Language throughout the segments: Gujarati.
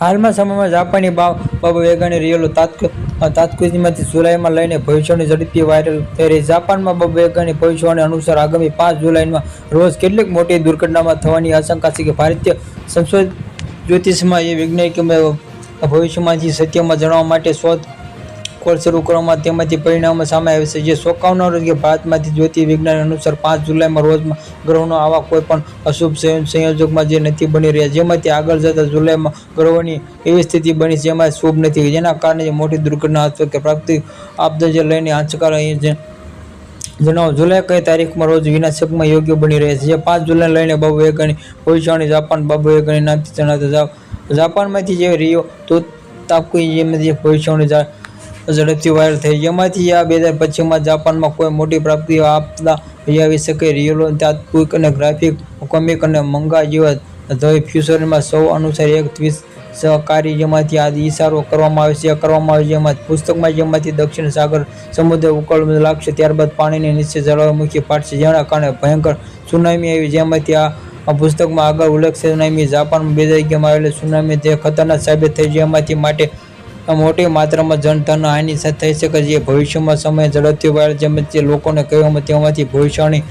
હાલમાં સમયમાં જાપાની બાબ વેગાની રિયલો તાત્કાલિકમાંથી જુલાઈમાં લઈને ભવિષ્યની ઝડપી વાયરલ થઈ રહી. જાપાનમાં બાબા વેગાની ભવિષ્યવાણી અનુસાર આગામી પાંચ જુલાઈમાં રોજ કેટલીક મોટી દુર્ઘટનામાં થવાની આશંકા છે કે ભારતીય સંશોધ જ્યોતિષમાં એ વૈજ્ઞાનિકો ભવિષ્યમાંથી સત્યમાં જણાવવા માટે શોધ ખોળ શરૂ કરવામાં તેમાંથી પરિણામો સામે આવે છે. જે ચોંકાવનાર કે ભારતમાંથી જ્યોતિષ વિજ્ઞાન અનુસાર પાંચ જુલાઈમાં રોજમાં ગ્રહોનો આવા કોઈ પણ અશુભ સંયો- સંયોજકમાં જે નથી બની રહ્યા. જેમાંથી આગળ જતા જુલાઈમાં ગ્રહોની એવી સ્થિતિ બની છે જેમાં શુભ નથી. જેના કારણે મોટી દુર્ઘટના અથવા કે પ્રાપ્તિ આપદા જે લઈને આંચકાર અહીં જે જણાવો. જુલાઈ કઈ તારીખમાં રોજ વિનાશકમાં યોગ્ય બની રહે છે? જે પાંચ જુલાઈ લઈને બાબુ વેગની ભવિષ્યવાણી, જાપાન બાબુ વેગણી નામથી જણાવતા જા- જાપાનમાંથી જે રિયો તો તાપકુઈ જેમાંથી ભવિષ્યવાણી જા- ઝડપથી વાયરલ થઈ. જેમાંથી આ બે હજાર જાપાનમાં કોઈ મોટી પ્રાપ્તિ આપતા આવી શકે. રિયલો તાત્વિક અને ગ્રાફિક, કોમિક અને મંગા જેવા ધોઈ ફ્યુચરમાં સૌ અનુસાર એક ત્રીસ સહકારી જેમાંથી આ ઇશારો કરવામાં આવે છે. કરવામાં આવે છે. જેમાં પુસ્તકમાં જેમાંથી દક્ષિણ સાગર સમુદ્ર ઉકળ લાગશે. ત્યારબાદ પાણીની નીચે જળામુખી ફાટશે જેના કારણે ભયંકર સુનામી આવી. જેમાંથી આ પુસ્તકમાં આગળ ઉલ્લેખ છે. સુનામી જાપાનમાં બે હજાર આવેલી સુનામી તે ખતરનાક સાબિત થઈ. જેમાંથી માટે મોટી માત્રામાં જનધન હાનિ થઈ શકે જે ભવિષ્યમાં સમય ઝડપથી વાયર જેમ જે લોકોને કહેવામાં તેમાંથી ભવિષ્યની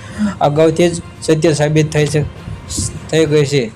અગાઉથી જ સત્ય સાબિત થઈ છે, થઈ ગઈ છે.